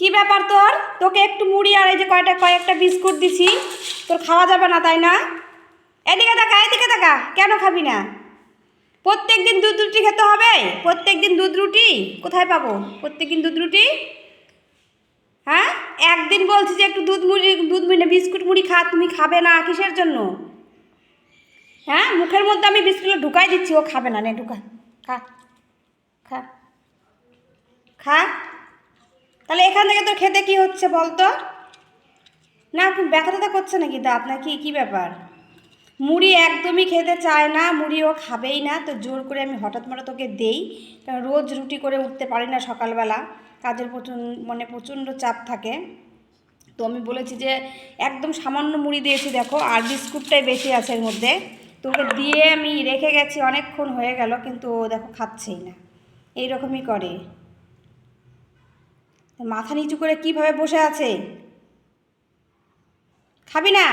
কি ব্যাপার তোর? তোকে একটু মুড়ি আর এই যে কয়টা কয়েকটা বিস্কুট দিছি। তোর খাওয়া যাবে না, তাই না? এদিকে দেখা এদিকে দেখা। কেন খাবি না? প্রত্যেক দিন দুধ রুটি খেতে হবে? প্রত্যেক দিন দুধ রুটি? কোথায় পাবো? প্রত্যেক দিন দুধ রুটি? হ্যাঁ? একদিন বলছি যে একটু দুধ মুড়ি দুধ মুড়ি বিস্কুট মুড়ি খা, তুমি খাবে না কিসের জন্য? হ্যাঁ? মুখের মধ্যে আমি বিস্কুটগুলো ঢুকাই দিচ্ছি, ও খাবে না। নে, ঢুকা। খা। খা। খা। তাহলে এখান থেকে তোর খেতে কি হচ্ছে বলতো? না ব্যথা ট্যাথা করছে নাকি দাঁত? নাকি কি কী ব্যাপার? মুড়ি একদমই খেতে চায় না, মুড়ি ও খাবেই না, তো জোর করে আমি হঠাৎ মারা তোকে দেই। কারণ রোজ রুটি করে উঠতে পারি না সকালবেলা, কাজের প্রচুর মানে প্রচণ্ড চাপ থাকে। তো আমি বলেছি যে, একদম সামান্য মুড়ি দিয়েছি দেখো, আর বিস্কুটটাই বেশি আছে এর মধ্যে। তো ওকে দিয়ে আমি রেখে গেছি, অনেকক্ষণ হয়ে গেল, কিন্তু ও দেখো খাচ্ছেই না। এইরকমই করে। মাথা নিচু করে কীভাবে বসে আছে? খাবি না?